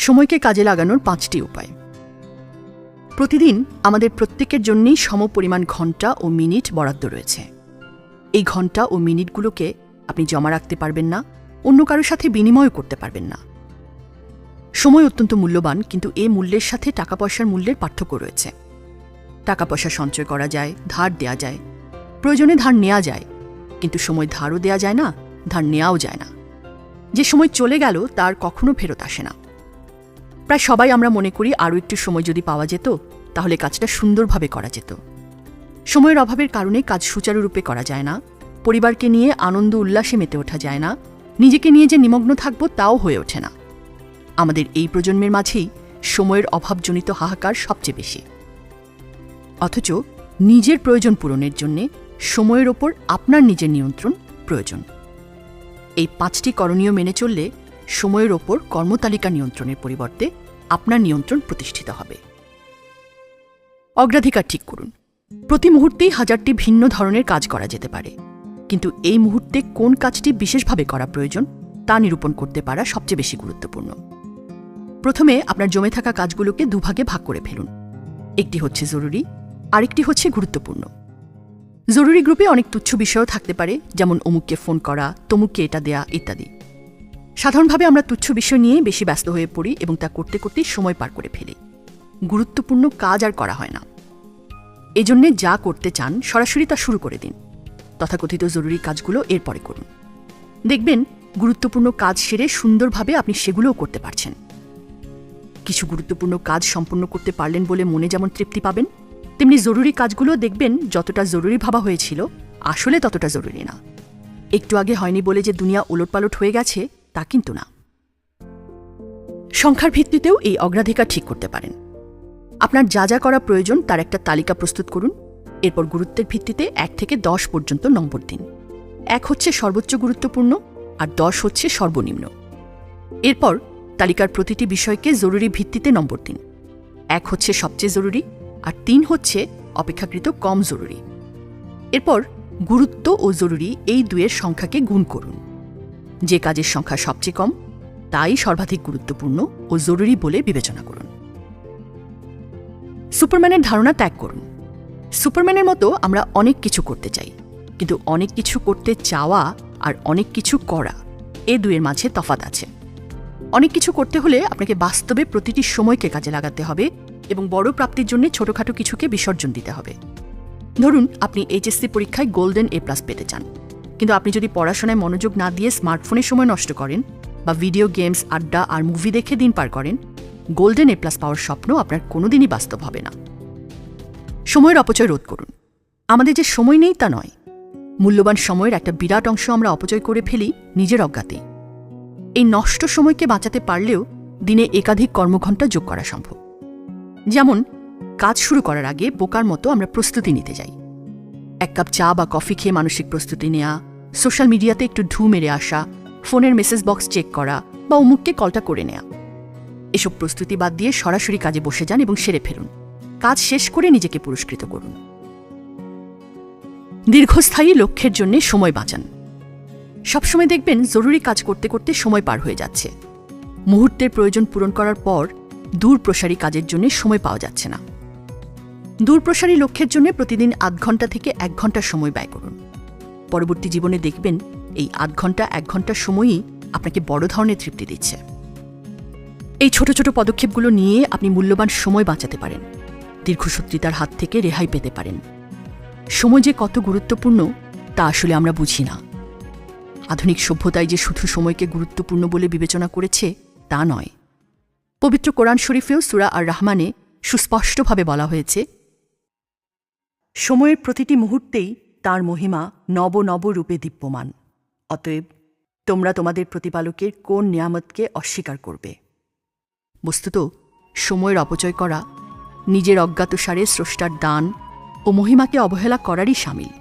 সময়কে কাজে লাগানোর পাঁচটি উপায়। প্রতিদিন আমাদের প্রত্যেকের জন্যই সমপরিমাণ ঘণ্টা ও মিনিট বরাদ্দ রয়েছে। এই ঘণ্টা ও মিনিটগুলোকে আপনি জমা রাখতে পারবেন না, অন্য কারোর সাথে বিনিময় করতে পারবেন না। সময় অত্যন্ত মূল্যবান, কিন্তু এ মূল্যের সাথে টাকা পয়সার মূল্যের পার্থক্য রয়েছে। টাকা পয়সা সঞ্চয় করা যায়, ধার দেয়া যায়। প্রয়োজনে ধার নেওয়া যায়, কিন্তু সময় ধারও দেয়া যায় না, ধার নেওয়াও যায় না। যে সময় চলে গেল, তার কখনো ফেরত আসে না। প্রায় সবাই আমরা মনে করি আরও একটু সময় যদি পাওয়া যেত, তাহলে কাজটা সুন্দরভাবে করা যেত। সময়ের অভাবের কারণে কাজ সুচারুরূপে করা যায় না, পরিবারকে নিয়ে আনন্দ উল্লাসে মেতে ওঠা যায় না, নিজেকে নিয়ে যে নিমগ্ন থাকব তাও হয়ে ওঠে না। আমাদের এই প্রজন্মের মাঝেই সময়ের অভাবজনিত হাহাকার সবচেয়ে বেশি। অথচ নিজের প্রয়োজন পূরণের জন্যে সময়ের ওপর আপনার নিজের নিয়ন্ত্রণ প্রয়োজন। এই পাঁচটি করণীয় মেনে চললে সময়ের ওপর কর্মতালিকা নিয়ন্ত্রণের পরিবর্তে আপনার নিয়ন্ত্রণ প্রতিষ্ঠিত হবে। অগ্রাধিকার ঠিক করুন। প্রতি মুহূর্তেই হাজারটি ভিন্ন ধরনের কাজ করা যেতে পারে। কিন্তু এই মুহূর্তে কোন কাজটি বিশেষভাবে করা প্রয়োজন তা নিরূপণ করতে পারা সবচেয়ে বেশি গুরুত্বপূর্ণ। প্রথমে আপনার জমে থাকা কাজগুলোকে দুভাগে ভাগ করে ফেলুন। একটি হচ্ছে জরুরি, আরেকটি হচ্ছে গুরুত্বপূর্ণ। জরুরি গ্রুপে অনেক তুচ্ছ বিষয়ও থাকতে পারে, যেমন অমুককে ফোন করা, তমুককে এটা দেয়া, ইত্যাদি। সাধারণভাবে আমরা তুচ্ছ বিষয় নিয়ে বেশি ব্যস্ত হয়ে পড়ি এবং তা করতে করতেই সময় পার করে ফেলি। গুরুত্বপূর্ণ কাজ আর করা হয় না। এজন্যে যা করতে চান, সরাসরি তা শুরু করে দিন। তথাকথিত জরুরি কাজগুলো এরপরে করুন। দেখবেন, গুরুত্বপূর্ণ কাজ সেরে সুন্দরভাবে আপনি সেগুলোও করতে পারছেন। কিছু গুরুত্বপূর্ণ কাজ সম্পূর্ণ করতে পারলেন বলে মনে যেমন তৃপ্তি পাবেন, তেমনি জরুরি কাজগুলো দেখবেন যতটা জরুরি ভাবা হয়েছিল, আসলে ততটা জরুরি না। একটু আগে হয়নি বলে যে দুনিয়া ওলটপালট হয়ে গেছে তা কিন্তু না। সংখ্যার ভিত্তিতেও এই অগ্রাধিকার ঠিক করতে পারেন। আপনার যা যা করা প্রয়োজন তার একটা তালিকা প্রস্তুত করুন। এরপর গুরুত্বের ভিত্তিতে এক থেকে দশ পর্যন্ত নম্বর দিন। এক হচ্ছে সর্বোচ্চ গুরুত্বপূর্ণ আর দশ হচ্ছে সর্বনিম্ন। এরপর তালিকার প্রতিটি বিষয়কে জরুরি ভিত্তিতে নম্বর দিন। এক হচ্ছে সবচেয়ে জরুরি আর তিন হচ্ছে অপেক্ষাকৃত কম জরুরি। এরপর গুরুত্ব ও জরুরি এই দুয়ের সংখ্যাকে গুণ করুন। যে কাজের সংখ্যা সবচেয়ে কম, তাই সর্বাধিক গুরুত্বপূর্ণ ও জরুরি বলে বিবেচনা করুন। সুপারম্যানের ধারণা ত্যাগ করুন। সুপারম্যানের মতো আমরা অনেক কিছু করতে চাই, কিন্তু অনেক কিছু করতে চাওয়া আর অনেক কিছু করা এ দুয়ের মাঝে তফাত আছে। অনেক কিছু করতে হলে আপনাকে বাস্তবে প্রতিটি সময়কে কাজে লাগাতে হবে এবং বড় প্রাপ্তির জন্য ছোটখাটো কিছুকে বিসর্জন দিতে হবে। ধরুন, আপনি এইচএসসি পরীক্ষায় গোল্ডেন এ প্লাস পেতে চান। কিন্তু আপনি যদি পড়াশোনায় মনোযোগ না দিয়ে স্মার্টফোনে সময় নষ্ট করেন বা ভিডিও গেমস, আড্ডা আর মুভি দেখে দিন পার করেন গোল্ডেন এ প্লাস পাওয়ার স্বপ্ন আপনার কোনোদিনই বাস্তব হবে না। সময়ের অপচয় রোধ করুন। আমাদের যে সময় নেই তা নয়। মূল্যবান সময়ের একটা বিরাট অংশ আমরা অপচয় করে ফেলি নিজের অজ্ঞাতেই এই নষ্ট সময়কে বাঁচাতে পারলেও দিনে একাধিক কর্মঘণ্টা যোগ করা সম্ভব। যেমন, কাজ শুরু করার আগে বোকার মতো আমরা প্রস্তুতি নিতে যাই। এক কাপ চা বা কফি খেয়ে মানসিক প্রস্তুতি নেওয়া সোশ্যাল মিডিয়াতে একটু ঢু মেরে আসা, ফোনের মেসেজ বক্স চেক করা বা অমুককে কলটা করে নেয়া। এসব প্রস্তুতি বাদ দিয়ে সরাসরি কাজে বসে যান এবং সেরে ফেলুন। কাজ শেষ করে নিজেকে পুরস্কৃত করুন। দীর্ঘস্থায়ী লক্ষ্যের জন্য সময় বাঁচান। সবসময় দেখবেন জরুরি কাজ করতে করতে সময় পার হয়ে যাচ্ছে। মুহূর্তের প্রয়োজন পূরণ করার পর দূরপ্রসারী কাজের জন্য সময় পাওয়া যাচ্ছে না। দূরপ্রসারী লক্ষ্যের জন্য প্রতিদিন আধ ঘণ্টা থেকে এক ঘণ্টা সময় ব্যয় করুন। পরবর্তী জীবনে দেখবেন এই আধ ঘণ্টা, এক ঘণ্টা সময়ই আপনাকে বড় ধরনের তৃপ্তি দিচ্ছে। এই ছোট ছোট পদক্ষেপগুলো নিয়ে আপনি মূল্যবান সময় বাঁচাতে পারেন। দীর্ঘসূত্রিতার হাত থেকে রেহাই পেতে পারেন। সময় যে কত গুরুত্বপূর্ণ, তা আসলে আমরা বুঝি না। আধুনিক সভ্যতায় যে শুধু সময়কে গুরুত্বপূর্ণ বলে বিবেচনা করেছে, তা নয়। পবিত্র কোরআন শরীফেও সুরা আর রহমানে সুস্পষ্টভাবে বলা হয়েছে, সময়ের প্রতিটি মুহূর্তেই তার মহিমা নব নব রূপে দীপ্যমান। অতএব তোমরা তোমাদের প্রতিপালকের কোন নিয়ামতকে অস্বীকার করবে? বস্তুত সময়ের অপচয় করা, নিজের অজ্ঞাতসারে স্রষ্টার দান ও মহিমাকে অবহেলা করারই সামিল।